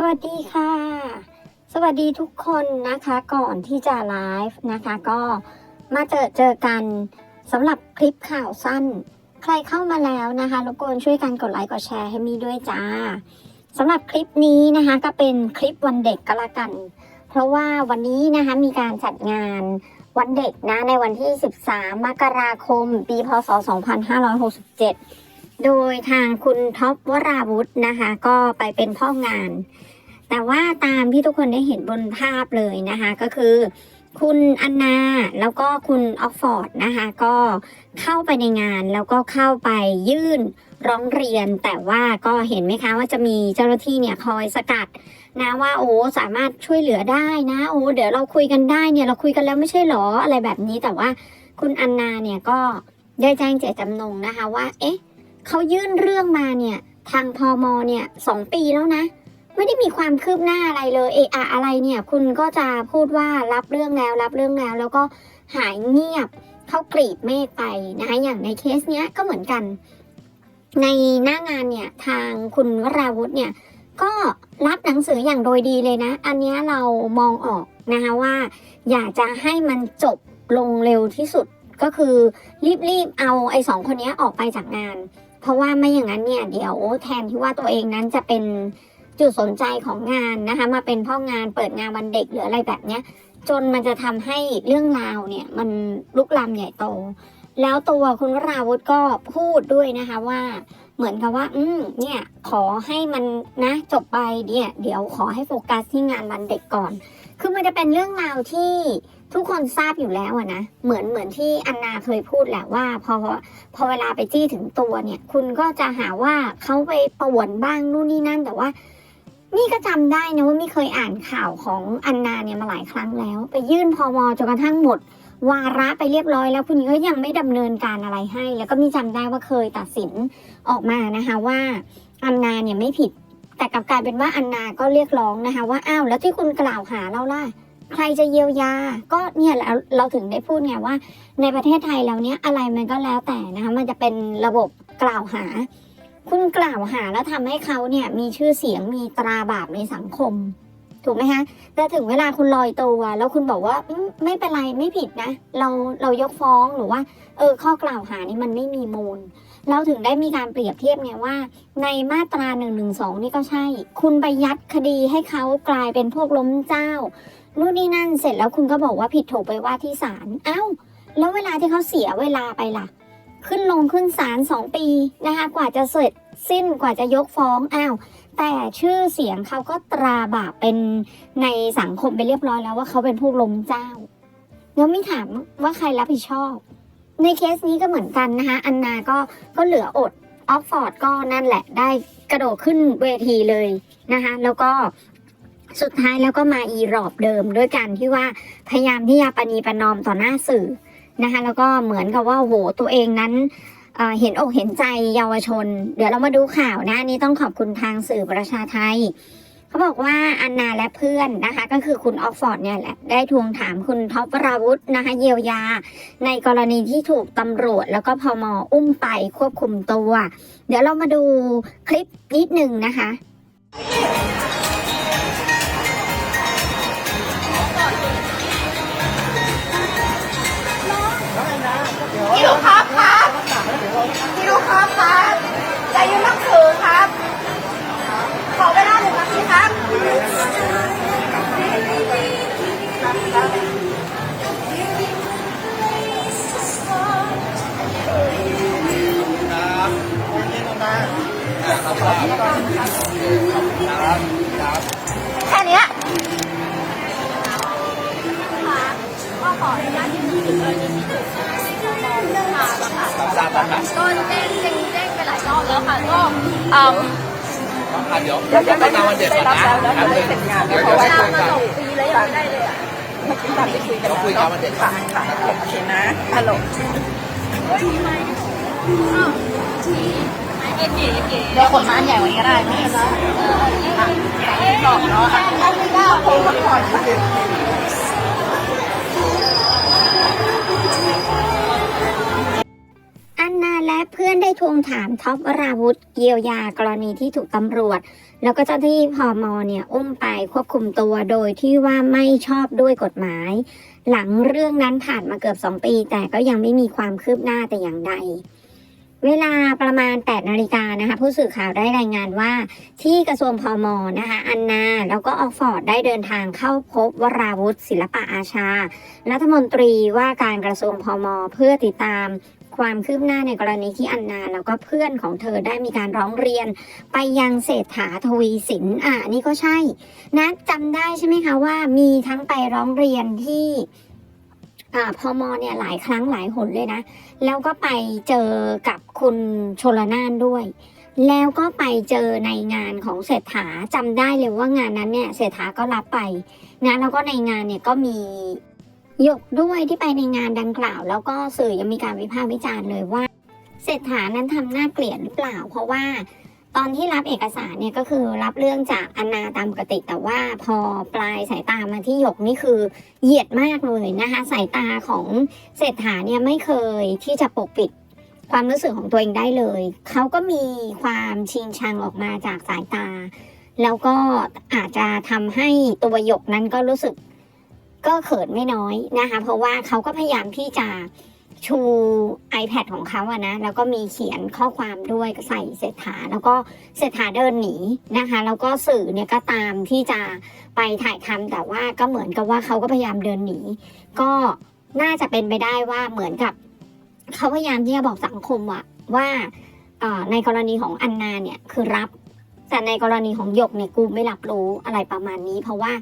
สวัสดีค่ะ สวัสดีทุกคนนะคะก่อนที่จะไลฟ์นะคะก็มาเจอเจอกันสำหรับคลิปข่าวสั้น ใครเข้ามาแล้วนะคะรบกวนช่วยกันกดไลค์กดแชร์ให้มีด้วยจ้าสำหรับคลิปนี้นะคะก็เป็นคลิปวันเด็กก็แล้วกัน เพราะว่าวันนี้นะคะมีการจัดงานวันเด็กนะในวันที่ 13 มกราคม ปี พศ 2567 โดยทางคุณท็อปวราวุธนะคะ ก็ไปเป็นพ่องาน แต่ว่าตามที่ทุกคนได้เห็นบนภาพเลยนะคะก็คือ คุณอันนาแล้วก็คุณออกฟอร์ดนะคะก็เข้าไปในงานแล้วก็เข้าไปยื่นร้องเรียน แต่ว่าก็เห็นไหมคะว่าจะมีเจ้าหน้าที่เนี่ยคอยสกัดนะว่าโอ้สามารถช่วยเหลือได้นะโอ้เดี๋ยวเราคุยกันได้เนี่ยเราคุยกันแล้วไม่ใช่หรออะไรแบบนี้แต่ว่าคุณอันนาเนี่ยก็ได้แจ้งเจตจำนงนะคะว่า เอ๊ะเขายื่นเรื่องมาเนี่ยทางพมเนี่ยสองปีแล้วนะ ไม่ได้มีความคืบหน้าอะไรเลยเอะอะอะไรเนี่ย คุณก็จะพูดว่ารับเรื่องแล้ว รับเรื่องแล้ว แล้วก็หายเงียบเข้ากรีดเมฆไปนะคะอย่างในเคสเนี้ยก็เหมือนกัน ในหน้างานเนี่ยทางคุณวราวุธเนี่ยก็รับหนังสืออย่างโดยดีเลยนะ อันนี้เรามองออกนะคะว่า อยากจะให้มันจบลงเร็วที่สุดก็คือรีบๆเอาไอ้สองคนนี้ออกไปจากงาน เพราะว่าไม่อย่างนั้นเนี่ยเดี๋ยวแทนที่ว่าตัวเองนั้นจะเป็น จุดสนใจของงานนะคะ มาเป็นพ่องานเปิดงานวันเด็กหรืออะไรแบบเนี้ย จนมันจะทำให้เรื่องราวเนี่ยมันลุกลามใหญ่โต แล้วตัวคุณวราวุธก็พูดด้วยนะคะว่าเหมือนกับว่า อืม เนี่ย ขอให้มันนะจบไปเนี่ย เดี๋ยวขอให้โฟกัสที่งานวันเด็กก่อน คือมันจะเป็นเรื่องราวที่ทุกคนทราบอยู่แล้วอะนะ เหมือนเหมือนที่อันนาเคยพูดแหละว่า พอพอเวลาไปจี้ถึงตัวเนี่ย คุณก็จะหาว่าเขาไปป่วนบ้างนู่นนี่นั่น แต่ว่า นี่ก็จำได้นะว่าไม่เคยอ่านข่าวของอันนาเนี่ยมาหลายครั้งแล้ว ไปยื่นพมจนกระทั่งหมด วาระไปเรียบร้อยแล้วคุณก็ยังไม่ดำเนินการอะไรให้ แล้วก็มีจำได้ว่าเคยตัดสินออกมานะคะว่าอันนาเนี่ยไม่ผิด แต่กลับกลายเป็นว่าอันนาก็เรียกร้องนะคะ ว่าอ้าวแล้วที่คุณกล่าวหาเราล่ะใครจะเยียวยา ก็เนี่ยแหละเราถึงได้พูดไงว่า ในประเทศไทยแล้วเนี่ยอะไรมันก็แล้วแต่นะคะมันจะเป็นระบบกล่าวหา คุณกล่าวหาแล้วทำให้เขาเนี่ยมีชื่อเสียงมีตราบาปในสังคม ถูกไหมคะแต่ถึงเวลาคุณลอยตัว แล้วคุณบอกว่าไม่เป็นไรไม่ผิดนะ เราเรายกฟ้องหรือว่า เออ ข้อกล่าวหานี่มันไม่มีมูล เราถึงได้มีการเปรียบเทียบไงว่า ในมาตรา1นึนี่ก็ใช่ คุณไปยัดคดีให้เขากลายเป็นพวกล้มเจ้านู่นนี่นั่นเสร็จแล้วคุณก็บอกว่าผิดถูกไปว่าที่ศาลเอ้า แล้วเวลาที่เขาเสียเวลาไปล่ะ ขึ้นลงขึ้นศาลสองปีนะคะกว่าจะเสร็จสิ้นกว่าจะยกฟ้องอ้าวแต่ชื่อเสียงเขาก็ตราบาปเป็นในสังคมไปเรียบร้อยแล้วว่าเขาเป็นผู้ล้มเจ้าแล้วไม่ถามว่าใครรับผิดชอบ ในเคสนี้ก็เหมือนกันนะคะอันนาก็ก็เหลืออดออกฟอร์ดก็นั่นแหละได้กระโดดขึ้นเวทีเลยนะคะแล้วก็สุดท้ายแล้วก็มาอีรอบเดิมด้วยกันที่ว่าพยายามที่จะปณีประนอมต่อหน้าสื่อ นะคะแล้วก็เหมือนกับว่าโหตัวเองนั้นเเห็นอกเห็นใจเยาวชน เดี๋ยวเรามาดูข่าวนะอันนี้ต้องขอบคุณทางสื่อประชาไทยเขาบอกว่าอันนาและเพื่อนนะคะ ก็คือคุณออกฟอร์ดเนี่ยแหละได้ทวงถามคุณท็อปวราวุธนะคะเยียวยา ในกรณีที่ถูกตำรวจแล้วก็พมอุ้มไปควบคุมตัว เดี๋ยวเรามาดูคลิปนิดหนึ่งนะคะ พี่ลูกครับครับพี่ลูกครับครับใจเย็นนักสือครับ ขอเวลาหนึ่งนาทีครับแค่เนี้ยก็ขออนุญาตที่ถึง อะค่ะก็แจ้งแจ้งแจ้งไปหลายรอบแล้วค่ะก็เอ่ออะเดี๋ยวเดี๋ยวไปงานวันเด็กก่อนนะแป๊บนึงเดี๋ยวเดี๋ยวเวไปลาคุยมากันสองปีแล้วยังไม่ได้เลยอะเมื่อกี้ตอนที่คุยกันเดี๋ยวคุยงานวันเด็กก่อนค่ะโอเคนะฮัลโหลเก๋เก๋เก๋เดี๋ยวขนมาอันใหญ่กว่านี้ก็ได้ไม่เป็นไรบอกเนาะอะอันนี้ก็โค้งมาก่อน อันนาและเพื่อนได้ทวงถามท็อปวราวุธเยียวยากรณีที่ถูกตำรวจ แล้วก็เจ้าที่พอมเนี่ยอุ้มไปควบคุมตัวโดยที่ว่าไม่ชอบด้วยกฎหมาย หลังเรื่องนั้นผ่านมาเกือบ 2 ปี แต่ก็ยังไม่มีความคืบหน้าแต่อย่างใดเวลาประมาณ 8 นาฬิกานะคะ ผู้สื่อข่าวได้รายงานว่า ที่กระทรวงพมนะคะ อันนา แล้วก็ออกฟอร์ดได้เดินทางเข้าพบวราวุธศิลปะอาชา รัฐมนตรีว่าการกระทรวงพมเพื่อติดตาม ความคืบหน้าในกรณีที่อันนาแล้วก็เพื่อนของเธอได้มีการร้องเรียน ไปยังเศรษฐาทวีสินอะนี่ก็ใช่นะจำได้ใช่ไหมคะว่ามีทั้งไปร้องเรียนที่อ่าพมเนี่ยหลายครั้งหลายหนเลยนะ แล้วก็ไปเจอกับคุณชลนานด้วย แล้วก็ไปเจอในงานของเศรษฐาจำได้เลยว่างานนั้นเนี่ยเศรษฐาก็รับไปนะแล้วก็ในงานเนี่ยก็มี หยกด้วยที่ไปในงานดังกล่าว แล้วก็สื่อยังมีการวิพากษ์วิจารณ์เลยว่าเศรษฐานั้นทำหน้าเกลียดหรือเปล่า เพราะว่าตอนที่รับเอกสารเนี่ยก็คือรับเรื่องจากอนนาตามปกติ แต่ว่าพอปลายสายตามาที่หยกนี่คือเหยียดมากเลยนะคะสายตาของเศรษฐาเนี่ยไม่เคยที่จะปกปิดความรู้สึกของตัวเองได้เลย เขาก็มีความชิงชังออกมาจากสายตา แล้วก็อาจจะทำให้ตัวหยกนั้นก็รู้สึก ก็เขินไม่น้อยนะคะ เพราะว่าเขาก็พยายามที่จะชู iPad ของเขาอะนะ แล้วก็มีเขียนข้อความด้วยใส่เศรษฐา แล้วก็เศรษฐาเดินหนีนะคะ แล้วก็สื่อเนี่ยก็ตามที่จะไปถ่ายทำแต่ว่าก็เหมือนกับว่าเขาก็พยายามเดินหนี ก็น่าจะเป็นไปได้ว่าเหมือนกับ เขาพยายามที่จะบอกสังคมอะว่าในกรณีของอันนาเนี่ยคือรับ แต่ในกรณีของหยกเนี่ยกูไม่รับรู้อะไรประมาณนี้ เพราะว่า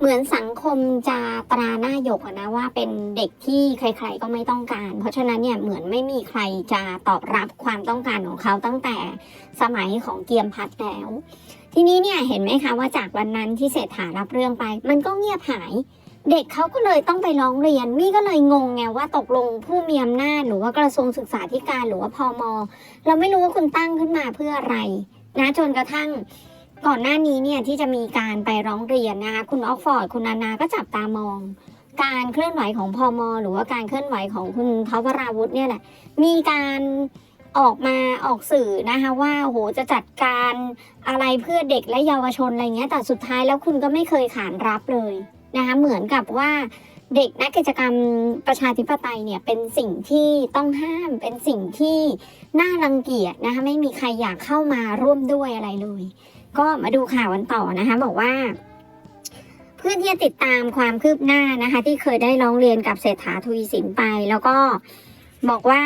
เหมือนสังคมจะตราหน้าหยกนะว่าเป็นเด็กที่ใคร ๆก็ไม่ต้องการ เพราะฉะนั้นเนี่ยเหมือนไม่มีใครจะตอบรับความต้องการของเขาตั้งแต่สมัยของเกียมพัดแล้ว ทีนี้เนี่ยเห็นไหมคะว่าจากวันนั้นที่เศรษฐารับเรื่องไป มันก็เงียบหายเด็กเขาก็เลยต้องไปร้องเรียน มี่ก็เลยงงไงว่าตกลงผู้มีอำนาจหรือว่ากระทรวงศึกษาธิการหรือว่าพอมเราไม่รู้ว่าคุณตั้งขึ้นมาเพื่ออะไร นะจนกระทั่ง ก่อนหน้านี้เนี่ยที่จะมีการไปร้องเรียนนะคะคุณออกฟอร์ดคุณนานาก็จับตามอง การเคลื่อนไหวของพอมหรือว่าการเคลื่อนไหวของคุณทวราวุธเนี่ยแหละมีการออกมาออกสื่อนะคะว่าโหจะจัดการอะไรเพื่อเด็กและเยาวชนอะไรเงี้ยแต่สุดท้ายแล้วคุณก็ไม่เคยขานรับเลยนะคะเหมือนกับว่าเด็กนักกิจกรรมประชาธิปไตยเนี่ยเป็นสิ่งที่ต้องห้ามเป็นสิ่งที่น่ารังเกียจนะคะไม่มีใครอยากเข้ามาร่วมด้วยอะไรเลย ก็มาดูข่าวกันต่อนะคะ บอกว่า เพื่อที่จะติดตามความคืบหน้านะคะ ที่เคยได้ร้องเรียนกับเศรษฐาทวีสินไป แล้วก็บอกว่า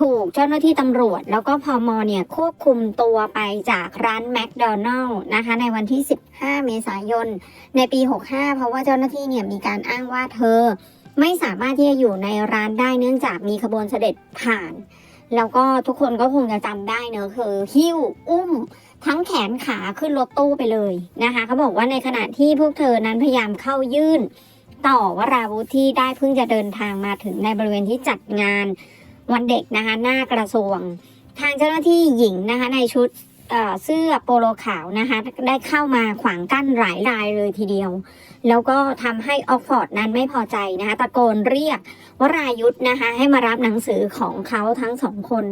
ถูกเจ้าหน้าที่ตำรวจ แล้วก็พอมเนี่ยควบคุมตัวไปจากร้านแมคโดนัลล์นะคะ ในวันที่ 15 เมษายน ในปี 65 เพราะว่าเจ้าหน้าที่เนี่ยมีการอ้างว่าเธอ ไม่สามารถที่จะอยู่ในร้านได้เนื่องจากมีขบวนเสด็จผ่าน แล้วก็ทุกคนก็คงจะจำได้เนอะคือหิ้วอุ้ม ทั้งแขนขาขึ้นรถตู้ไปเลยนะคะเขาบอกว่าในขณะที่พวกเธอนั้นพยายามเข้ายื่น ต่อวราวุธที่ได้เพิ่งจะเดินทางมาถึงในบริเวณที่จัดงานวันเด็กนะคะหน้ากระทรวง ทางเจ้าหน้าที่หญิงนะคะในชุดเสื้อโปโลขาวนะคะได้เข้ามาขวางกั้นหลายรายเลยทีเดียว แล้วก็ทำให้ออกฟอร์ดนั้นไม่พอใจนะคะตะโกนเรียกวรายุทธ์นะคะให้มารับหนังสือของเขาทั้งสองคน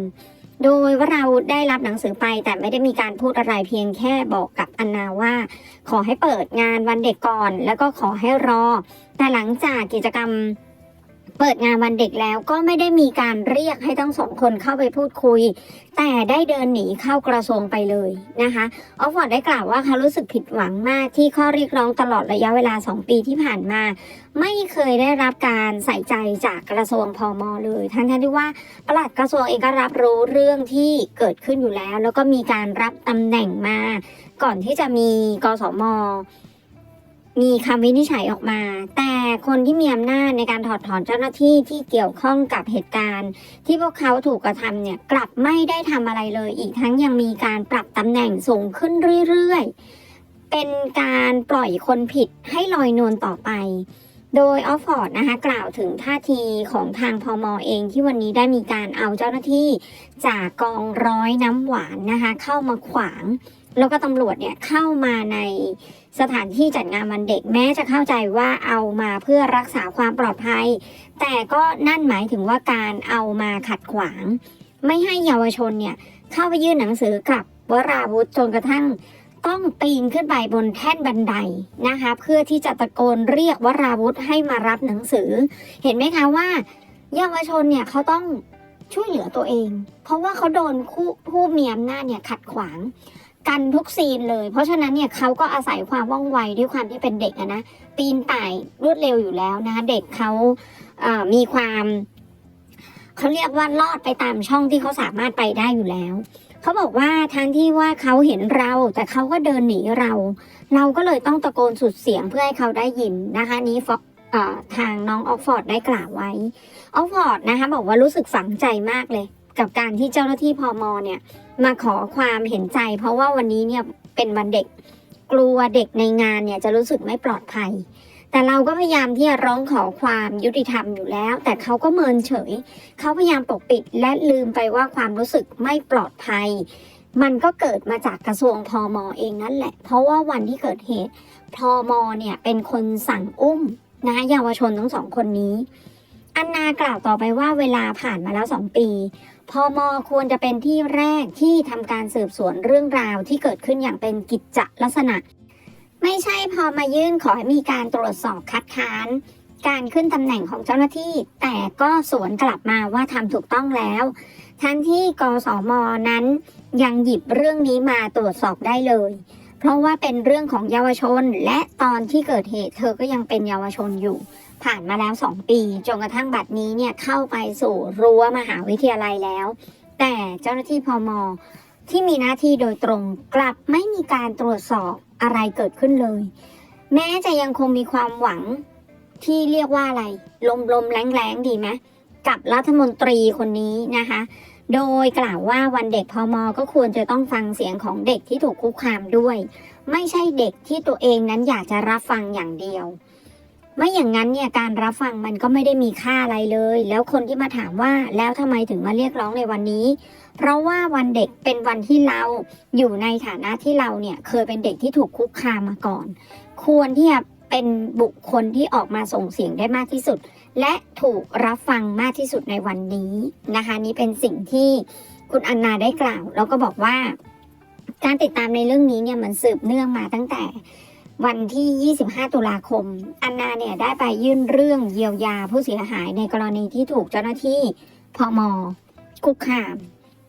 โดยวราวุธได้รับหนังสือไป แต่ไม่ได้มีการพูดอะไรเพียงแค่บอกกับอันนาว่า ขอให้เปิดงานวันเด็กก่อน แล้วก็ขอให้รอ แต่หลังจากกิจกรรม เปิดงานวันเด็กแล้วก็ไม่ได้มีการเรียกให้ทั้งสองคนเข้าไปพูดคุย แต่ได้เดินหนีเข้ากระทรวงไปเลยนะคะออฟฟอร์ดได้กล่าวว่าเขารู้สึกผิดหวังมากที่ข้อเรียกร้องตลอดระยะเวลา 2 ปีที่ผ่านมา ไม่เคยได้รับการใส่ใจจากกระทรวงพอมเลย ทั้งๆที่ว่าปลัดกระทรวงเองก็รับรู้เรื่องที่เกิดขึ้นอยู่แล้ว แล้วก็มีการรับตำแหน่งมา ก่อนที่จะมีกสมมีคำวินิจฉัยออกมา แต่ คนที่มีอำนาจในการถอดถอนเจ้าหน้าที่ที่เกี่ยวข้องกับเหตุการณ์ ที่พวกเขาถูกกระทำเนี่ยกลับไม่ได้ทำอะไรเลย อีกทั้งยังมีการปรับตำแหน่งสูงขึ้นเรื่อยๆ เป็นการปล่อยคนผิดให้ลอยนวลต่อไป โดยออฟฟอร์ดนะคะกล่าวถึงท่าทีของทางพมอเองที่วันนี้ได้มีการเอาเจ้าหน้าที่จากกองร้อยน้ำหวานนะคะเข้ามาขวาง แล้วก็ตำรวจเนี่ยเข้ามาใน สถานที่จัดงานวันเด็กแม้จะเข้าใจว่าเอามาเพื่อรักษาความปลอดภัย แต่ก็นั่นหมายถึงว่าการเอามาขัดขวาง ไม่ให้เยาวชนเนี่ยเข้าไปยื่นหนังสือกับวราวุธจนกระทั่งต้องปีนขึ้นไปบนแท่นบันไดนะคะเพื่อที่จะตะโกนเรียกวราวุธให้มารับหนังสือ เห็นไหมคะว่าเยาวชนเนี่ยเขาต้องช่วยเหลือตัวเอง เพราะว่าเขาโดนผู้ผู้มีอำนาจเนี่ยขัดขวาง กันทุกซีนเลย เพราะฉะนั้นเนี่ยเขาก็อาศัยความว่องไวด้วยความที่เป็นเด็กนะปีนป่ายรวดเร็วอยู่แล้วนะคะเด็กเขาเอ่อมีความเขาเรียกว่าลอดไปตามช่องที่เขาสามารถไปได้อยู่แล้วเขาบอกว่าทั้งที่ว่าเขาเห็นเรา แต่เขาก็เดินหนีเรา เราก็เลยต้องตะโกนสุดเสียงเพื่อให้เขาได้ยินนะคะนี้ฟอกทางน้องออกฟอร์ดได้กล่าวไว้ออกฟอร์ดนะคะบอกว่ารู้สึกฝังใจมากเลย กับการที่เจ้าหน้าที่พอมเนี่ย มาขอความเห็นใจ เพราะว่าวันนี้เนี่ยเป็นวันเด็กกลัวเด็กในงานเนี่ยจะรู้สึกไม่ปลอดภัย แต่เราก็พยายามที่จะร้องขอความยุติธรรมอยู่แล้ว แต่เขาก็เมินเฉย เขาพยายามปกปิดและลืมไปว่าความรู้สึกไม่ปลอดภัย มันก็เกิดมาจากกระทรวงพอมเองนั่นแหละ เพราะว่าวันที่เกิดเหตุพอมเนี่ยเป็นคนสั่งอุ้มนะเยาวชนทั้งสองคนนี้ อันนากล่าวต่อไปว่าเวลาผ่านมาแล้วสองปี พอมควรจะเป็นที่แรกที่ทำการสืบสวนเรื่องราวที่เกิดขึ้นอย่างเป็นกิจจลักษณะ ไม่ใช่พอมายื่นขอให้มีการตรวจสอบคัดค้าน การขึ้นตำแหน่งของเจ้าหน้าที่ แต่ก็สวนกลับมาว่าทำถูกต้องแล้ว ทั้งที่กสมนั้นยังหยิบเรื่องนี้มาตรวจสอบได้เลย เพราะว่าเป็นเรื่องของเยาวชนและตอนที่เกิดเหตุเธอก็ยังเป็นเยาวชนอยู่ ผ่านมาแล้ว 2 ปี จนกระทั่งบัดนี้เนี่ยเข้าไปสู่รั้วมหาวิทยาลัยแล้ว แต่เจ้าหน้าที่พอมที่มีหน้าที่โดยตรงกลับไม่มีการตรวจสอบอะไรเกิดขึ้นเลย แม้จะยังคงมีความหวังที่เรียกว่าอะไร ลมลมๆแรงแรงๆดีไหมกับรัฐมนตรีคนนี้นะคะ โดยกล่าวว่าวันเด็กพอมก็ควรจะต้องฟังเสียงของเด็กที่ถูกคุกคามด้วย ไม่ใช่เด็กที่ตัวเองนั้นอยากจะรับฟังอย่างเดียว ไม่อย่างนั้นเนี่ยการรับฟังมันก็ไม่ได้มีค่าอะไรเลย แล้วคนที่มาถามว่าแล้วทำไมถึงมาเรียกร้องในวันนี้ เพราะว่าวันเด็กเป็นวันที่เราอยู่ในฐานะที่เราเนี่ยเคยเป็นเด็กที่ถูกคุกคามมาก่อน ควรที่จะเป็นบุคคลที่ออกมาส่งเสียงได้มากที่สุด และถูกรับฟังมากที่สุดในวันนี้นะคะ นี่เป็นสิ่งที่คุณอันนาได้กล่าว แล้วก็บอกว่า การติดตามในเรื่องนี้เนี่ยมันสืบเนื่องมาตั้งแต่ วันที่ 25 ตุลาคม อันนาเนี่ยได้ไปยื่นเรื่องเยียวยาผู้เสียหายในกรณีที่ถูกเจ้าหน้าที่พอมคุกคาม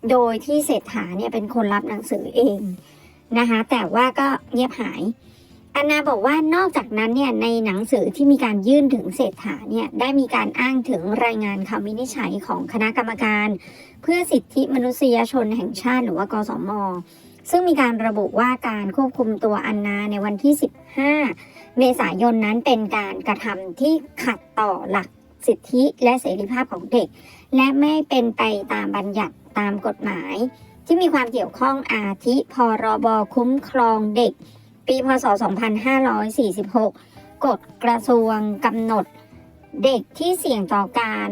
โดยที่เศรษฐาเนี่ยเป็นคนรับหนังสือเองนะคะ แต่ว่าก็เงียบหาย อันนาบอกว่านอกจากนั้นเนี่ยในหนังสือที่มีการยื่นถึงเศรษฐาเนี่ยได้มีการอ้างถึงรายงานคำวินิจฉัยของคณะกรรมการ เพื่อสิทธิมนุษยชนแห่งชาติหรือว่ากสม ซึ่งมีการระบุว่าการควบคุมตัวอันนาในวันที่ 15 เมษายนนั้นเป็นการกระทำที่ขัดต่อหลักสิทธิและเสรีภาพของเด็ก และไม่เป็นไปตามบัญญัติตามกฎหมาย ที่มีความเกี่ยวข้องอาทิพรบคุ้มครองเด็ก ปีพศ 2546 กฎกระทรวงกำหนด เด็กที่เสี่ยงต่อการ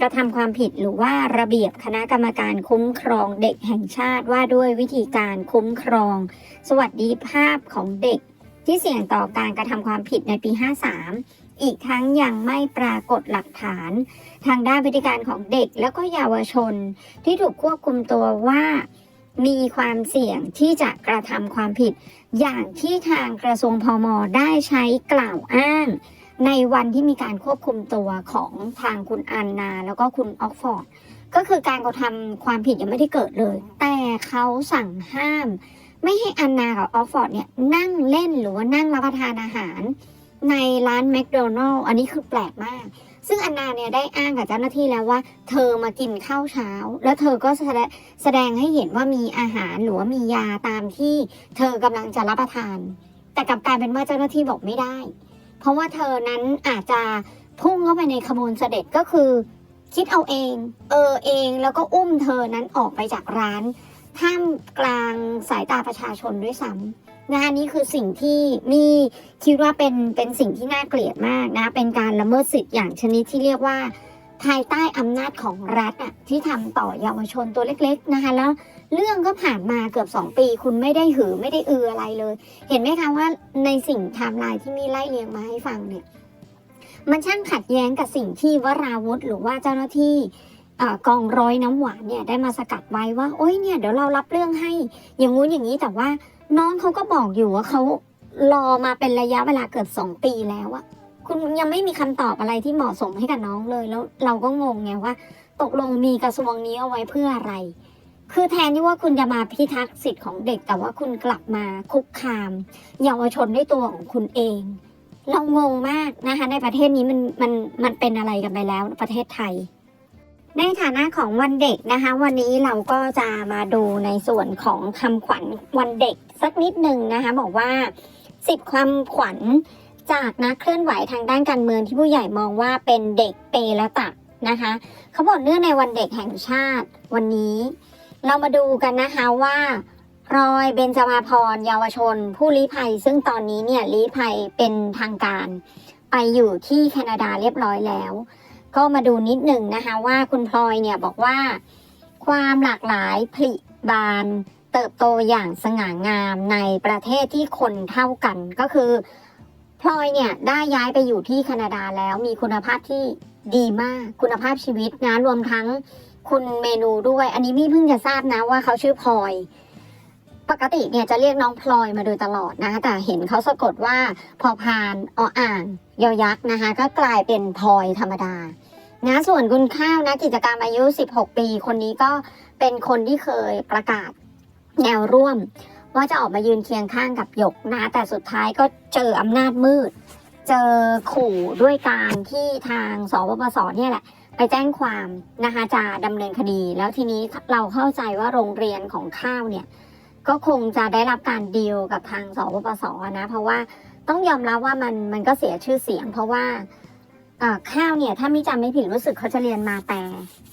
กระทำความผิดหรือว่าระเบียบคณะกรรมการคุ้มครองเด็กแห่งชาติว่าด้วยวิธีการคุ้มครอง สวัสดิภาพของเด็ก ที่เสี่ยงต่อการกระทำความผิดในปี 53 อีกทั้งยังไม่ปรากฏหลักฐาน ทางด้านพฤติการของเด็กแล้วก็เยาวชน ที่ถูกควบคุมตัวว่ามีความเสี่ยงที่จะกระทำความผิด อย่างที่ทางกระทรวงพมได้ใช้กล่าวอ้าง ในวันที่มีการควบคุมตัวของทางคุณอันนา แล้วก็คุณออกฟอร์ดก็คือการกระทำความผิดยังไม่ได้เกิดเลย แต่เขาสั่งห้าม ไม่ให้อันนากับออกฟอร์ดเนี่ยนั่งเล่นหรือว่านั่งรับประทานอาหาร ในร้านแมคโดนัลล์อันนี้คือแปลกมาก ซึ่งอันนาเนี่ยได้อ้างกับเจ้าหน้าที่แล้วว่า เธอมากินข้าวเช้า แล้วเธอก็แสดงให้เห็นว่ามีอาหารหรือว่ามียาตามที่เธอกำลังจะรับประทาน แต่กลับกลายเป็นว่าเจ้าหน้าที่บอกไม่ได้ เพราะว่าเธอนั้นอาจจะพุ่งเข้าไปในขบวนเสด็จก็คือ คิดเอาเอง เออเองแล้วก็อุ้มเธอนั้นออกไปจากร้านท่ามกลางสายตาประชาชนด้วยซ้ำนะคะนี่คือสิ่งที่มีคิดว่าเป็นเป็นสิ่งที่น่าเกลียดมากนะเป็นการละเมิดสิทธิ์อย่างชนิดที่เรียกว่า ภายใต้อำนาจของรัฐอะที่ทำต่อเยาวชนตัวเล็ก ๆนะคะแล้ว เรื่องก็ผ่านมาเกือบ 2 ปี คุณไม่ได้หือไม่ได้อืออะไรเลย เห็นไหมคะว่าในสิ่งไทม์ไลน์ที่มีไล่เรียงมาให้ฟังเนี่ย มันช่างขัดแย้งกับสิ่งที่วราวุธหรือว่าเจ้าหน้าที่กองร้อยน้ำหวานเนี่ยได้มาสกัดไว้ว่า โอ๊ยเนี่ยเดี๋ยวเรารับเรื่องให้ อย่างงู้นอย่างนี้แต่ว่าน้องเขาก็บอกอยู่ว่าเขารอมาเป็นระยะเวลาเกือบสองปีแล้วอะคุณยังไม่มีคำตอบอะไรที่เหมาะสมให้กับน้องเลยแล้วเราก็งงไงว่า ตกลงมีกระทรวงนี้เอาไว้เพื่ออะไร คือแทนที่ว่าคุณจะมาพิทักษ์สิทธิ์ของเด็ก แต่ว่าคุณกลับมาคุกคามเยาวชนด้วยตัวของคุณเอง เรางงมากนะคะ ในประเทศนี้มันมันมันเป็นอะไรกันไปแล้วประเทศไทย ในฐานะของวันเด็กนะคะ วันนี้เราก็จะมาดูในส่วนของคำขวัญวันเด็กสักนิดหนึ่งนะคะ บอกว่าสิบคำขวัญจากนักเคลื่อนไหวทางด้านการเมืองที่ผู้ใหญ่มองว่าเป็นเด็กเปและตักนะคะ เขาบอกเนื่องในวันเด็กแห่งชาติวันนี้ เรามาดูกันนะคะว่ารอยเบญจมาพรเยาวชน ผู้ลี้ภัย ซึ่งตอนนี้เนี่ยลี้ภัยเป็นทางการ ไปอยู่ที่แคนาดาเรียบร้อยแล้ว ก็มาดูนิดหนึ่งนะคะว่าคุณพลอยเนี่ยบอกว่า ความหลากหลายผลิบานเติบโตอย่างสง่างามในประเทศที่คนเท่ากันก็คือพลอยเนี่ยได้ย้ายไปอยู่ที่แคนาดาแล้วมีคุณภาพที่ดีมากคุณภาพชีวิตนะรวมทั้ง คุณเมนูด้วย อันนี้มี่เพิ่งจะทราบนะว่าเขาชื่อพลอย ปกติเนี่ยจะเรียกน้องพลอยมาโดยตลอดนะคะ แต่เห็นเขาสะกดว่าพอพานออ่างยอยักษ์นะคะ ก็กลายเป็นพลอยธรรมดานะส่วนคุณข้าวนะกิจกรรมอายุ 16 ปี คนนี้ก็เป็นคนที่เคยประกาศแนวร่วม ว่าจะออกมายืนเคียงข้างกับหยกนะแต่สุดท้ายก็เจออำนาจมืด เจอขู่ด้วยการที่ทางสปปสเนี่ยแหละ ไปแจ้งความนะคะจะดำเนินคดี แล้วทีนี้เราเข้าใจว่าโรงเรียนของข้าวเนี่ยก็คงจะได้รับการดีลกับทางสปปสนะ เพราะว่าต้องยอมรับว่ามันมันก็เสียชื่อเสียง เพราะว่าอ่าข้าวเนี่ยถ้าไม่จำไม่ผิดรู้สึกเขาจะเรียนมาแต่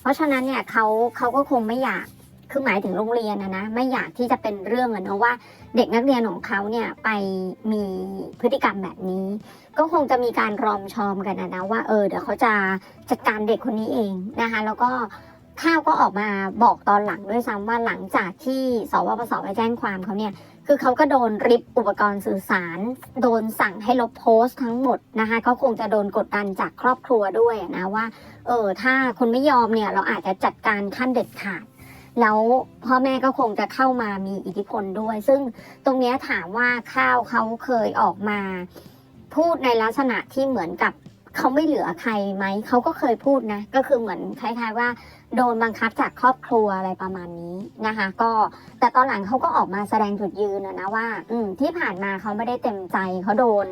เพราะฉะนั้นเนี่ยเขาเขาก็คงไม่อยาก คือหมายถึงโรงเรียนนะนะไม่อยากที่จะเป็นเรื่องอะเนาะว่า เด็กนักเรียนของเขาเนี่ยไปมีพฤติกรรมแบบนี้ ก็คงจะมีการรอมชอมกันนะนะว่าเออเดี๋ยวเขาจะจัดการเด็กคนนี้เองนะคะแล้วก็ข้าวก็ออกมาบอกตอนหลังด้วยซ้ำว่าหลังจากที่สวปสไปแจ้งความเขาเนี่ยคือเขาก็โดนริบอุปกรณ์สื่อสาร โดนสั่งให้ลบโพสต์ทั้งหมดนะคะก็คงจะโดนกดดันจากครอบครัวด้วยนะว่า เออถ้าคุณไม่ยอมเนี่ยเราอาจจะจัดการขั้นเด็ดขาด แล้วพ่อแม่ก็คงจะเข้ามามีอิทธิพลด้วย ซึ่งตรงนี้ถามว่าข้าวเขาเคยออกมา พูดในลักษณะที่เหมือนกับเขาไม่เหลือใครไหมเขาก็เคยพูดนะ ก็คือเหมือนคล้าย ๆ ว่าโดนบังคับจากครอบครัวอะไรประมาณนี้นะคะ ก็แต่ตอนหลังเขาก็ออกมาแสดงจุดยืนนะว่า อืมที่ผ่านมาเขาไม่ได้เต็มใจเขาโดน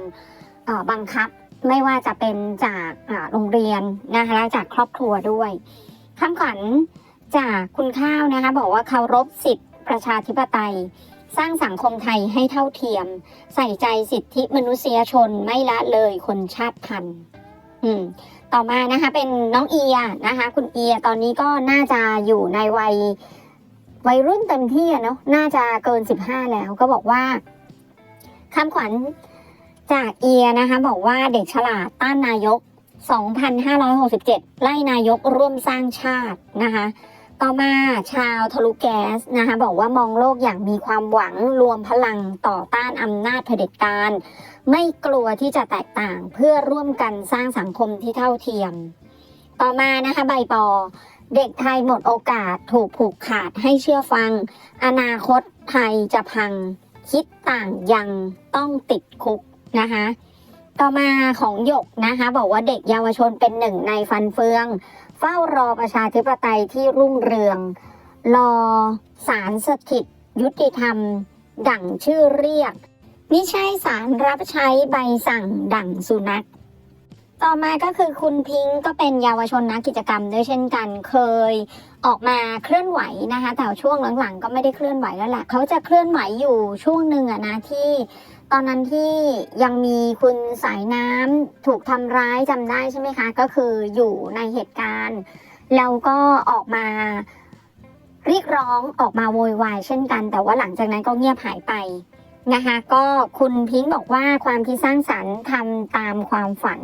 บังคับไม่ว่าจะเป็นจากโรงเรียนนะคะและจากครอบครัวด้วยคำขวัญ จากคุณข้าวนะคะ บอกว่าเคารพสิทธิประชาธิปไตย สร้างสังคมไทยให้เท่าเทียม ใส่ใจสิทธิมนุษยชนไม่ละเลยคนชาติพันธุ์ต่อมานะคะเป็นน้องเอียนะคะ คุณเอียตอนนี้ก็น่าจะอยู่ในวัยวัยรุ่นเต็มที่เนาะน่าจะเกิน 15 แล้วก็บอกว่าคำขวัญจากเอียนะคะ บอกว่าเด็กฉลาดต้านนายก 2,567 ไล่นายกร่วมสร้างชาตินะคะ ต่อมาชาวทะลุแก๊สนะคะบอกว่ามองโลกอย่างมีความหวังรวมพลังต่อต้านอำนาจเผด็จการ ไม่กลัวที่จะแตกต่างเพื่อร่วมกันสร้างสังคมที่เท่าเทียม ต่อมานะคะใบปอ เด็กไทยหมดโอกาสถูกผูกขาดให้เชื่อฟัง อนาคตไทยจะพัง คิดต่างยังต้องติดคุกนะคะต่อมาของหยกนะคะ บอกว่าเด็กเยาวชนเป็นหนึ่งในฟันเฟือง เฝ้ารอประชาธิปไตยที่รุ่งเรือง รอสารสถิต ยุติธรรม ดั่งชื่อเรียกม่ใช่สารรับใช้ใบสั่งดั่งสุนัข ต่อมาก็คือคุณพิงก็เป็นเยาวชนนักกิจกรรมด้วยเช่นกันเคยออกมาเคลื่อนไหวนะคะ แต่ช่วงหลังๆ ก็ไม่ได้เคลื่อนไหวแล้วแหละเขาจะเคลื่อนไหวอยู่ช่วงหนึ่งอะนะที่ ตอนนั้นที่ยังมีคุณสายน้ำถูกทำร้ายจำได้ใช่ไหมคะ ก็คืออยู่ในเหตุการณ์ แล้วก็ออกมาเรียกร้องออกมาโวยวายเช่นกัน แต่ว่าหลังจากนั้นก็เงียบหายไปนะคะก็คุณพิงค์บอกว่าความคิดสร้างสรรค์ทำตามความฝัน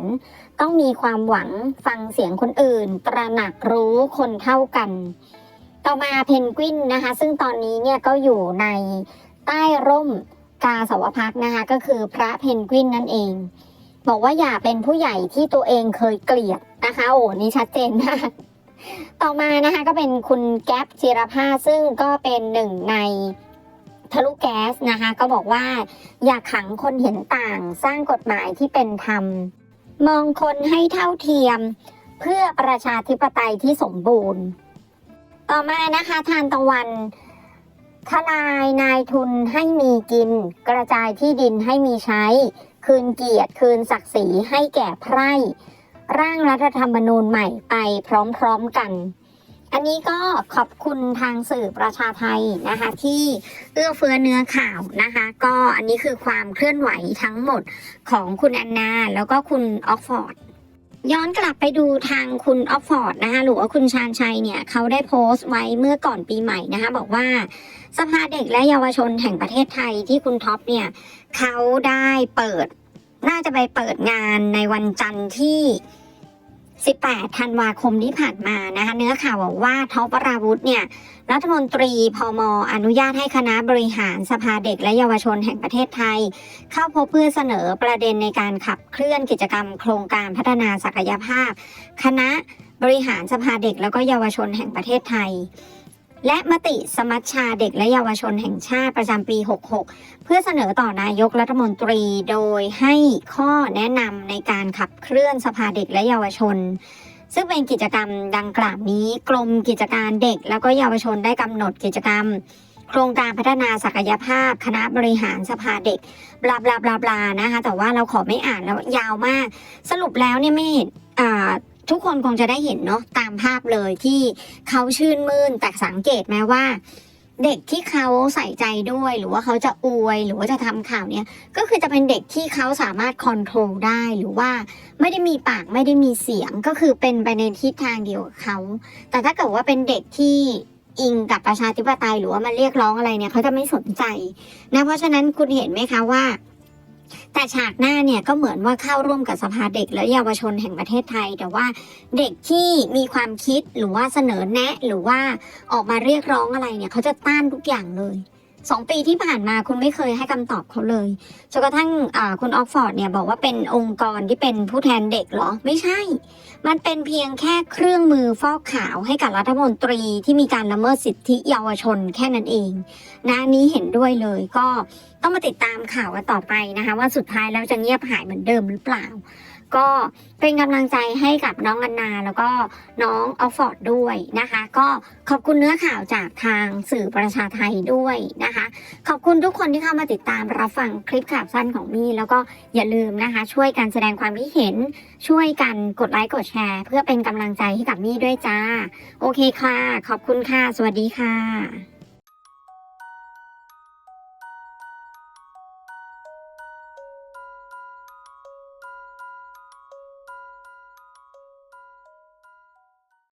ต้องมีความหวังฟังเสียงคนอื่น ตระหนักรู้คนเท่ากัน ต่อมาเพนกวินนะคะ ซึ่งตอนนี้เนี่ยก็อยู่ในใต้ร่ม กาสาวพักนะคะ ก็คือพระเพนกวินนั่นเอง บอกว่าอย่าเป็นผู้ใหญ่ที่ตัวเองเคยเกลียดนะคะ โอ้นี่ชัดเจนมากต่อมานะคะก็เป็นคุณแก๊ปจิรภาซึ่งก็เป็นหนึ่งในทะลุแก๊สนะคะ ก็บอกว่า อย่าขังคนเห็นต่างสร้างกฎหมายที่เป็นธรรม มองคนให้เท่าเทียม เพื่อประชาธิปไตยที่สมบูรณ์ ต่อมานะคะทานตะวัน ทนายนายทุนให้มีกิน กระจายที่ดินให้มีใช้ คืนเกียรติคืนศักดิ์ศรีให้แก่ไพร่ร่างรัฐธรรมนูญใหม่ไปพร้อมๆกัน อันนี้ก็ขอบคุณทางสื่อประชาไทยนะคะ ที่เอื้อเฟื้อเนื้อข่าวนะคะ ก็อันนี้คือความเคลื่อนไหวทั้งหมดของคุณแอนนา แล้วก็คุณออกฟอร์ดย้อนกลับไปดูทางคุณออกฟอร์ดนะคะหรือว่าคุณชาญชัยเนี่ย เขาได้โพสต์ไว้เมื่อก่อนปีใหม่นะคะ บอกว่า สภาเด็กและเยาวชนแห่งประเทศไทยที่คุณท็อปเนี่ยเขาได้เปิด น่าจะไปเปิดงานในวันจันทร์ที่ 18 ธันวาคมที่ผ่านมานะคะเนื้อข่าวบอกว่าท็อปวราวุธเนี่ยรัฐมนตรีพมอนุญาตให้คณะบริหารสภาเด็กและเยาวชนแห่งประเทศไทย เข้าพบเพื่อเสนอประเด็นในการขับเคลื่อนกิจกรรม โครงการพัฒนาศักยภาพ คณะบริหารสภาเด็กแล้วก็เยาวชนแห่งประเทศไทย และมติสมัชชาเด็กและเยาวชนแห่งชาติประจำปี 66 เพื่อเสนอต่อนายกรัฐมนตรีโดยให้ข้อแนะนำในการขับเคลื่อนสภาเด็กและเยาวชน ซึ่งเป็นกิจกรรมดังกล่าวนี้กรมกิจการเด็กแล้วก็เยาวชนได้กำหนดกิจกรรม โครงการพัฒนาศักยภาพ คณะบริหารสภาเด็กบลาบลาบลาบลานะคะแต่ว่าเราขอไม่อ่านแล้วยาวมาก สรุปแล้วเนี่ยไม่เห็นอ่า ทุกคนคงจะได้เห็นเนาะตามภาพเลยที่เขาชื่นมื่นแต่สังเกตไหมว่า เด็กที่เขาใส่ใจด้วย หรือว่าเขาจะอวยหรือว่าจะทำข่าวเนี่ยก็คือจะเป็นเด็กที่เขาสามารถคอนโทรลได้หรือว่าไม่ได้มีปากไม่ได้มีเสียงก็คือเป็นไปในทิศทางเดียวกับเขา แต่ถ้าเกิดว่าเป็นเด็กที่อิงกับประชาธิปไตยหรือว่ามันเรียกร้องอะไรเนี่ยเขาจะไม่สนใจนะเพราะฉะนั้นคุณเห็นไหมคะว่า แต่ฉากหน้าเนี่ยก็เหมือนว่าเข้าร่วมกับสภาเด็กและเยาวชนแห่งประเทศไทย แต่ว่าเด็กที่มีความคิดหรือว่าเสนอแนะ หรือว่าออกมาเรียกร้องอะไรเนี่ยเขาจะต้านทุกอย่างเลย สองปีที่ผ่านมาคุณไม่เคยให้คำตอบเขาเลยจนกระทั่งคุณออกฟอร์ดเนี่ยบอกว่าเป็นองค์กรที่เป็นผู้แทนเด็กเหรอ ไม่ใช่ มันเป็นเพียงแค่เครื่องมือฟอกขาวให้กับรัฐมนตรีที่มีการละเมิดสิทธิเยาวชนแค่นั้นเองนะนี้เห็นด้วยเลยก็ต้องมาติดตามข่าวกันต่อไปนะคะ ว่าสุดท้ายแล้วจะเงียบหายเหมือนเดิมหรือเปล่า ก็เป็นกำลังใจให้กับน้องอันนา แล้วก็น้องออฟฟอร์ดด้วยนะคะ ก็ขอบคุณเนื้อข่าวจากทางสื่อประชาไทยด้วยนะคะ ขอบคุณทุกคนที่เข้ามาติดตามรับฟังคลิปข่าวสั้นของมี่แล้วก็อย่าลืมนะคะ ช่วยกันแสดงความคิดเห็น ช่วยกันกดไลค์กดแชร์ เพื่อเป็นกำลังใจให้กับมี่ด้วยจ้า โอเคค่ะ ขอบคุณค่ะ สวัสดีค่ะ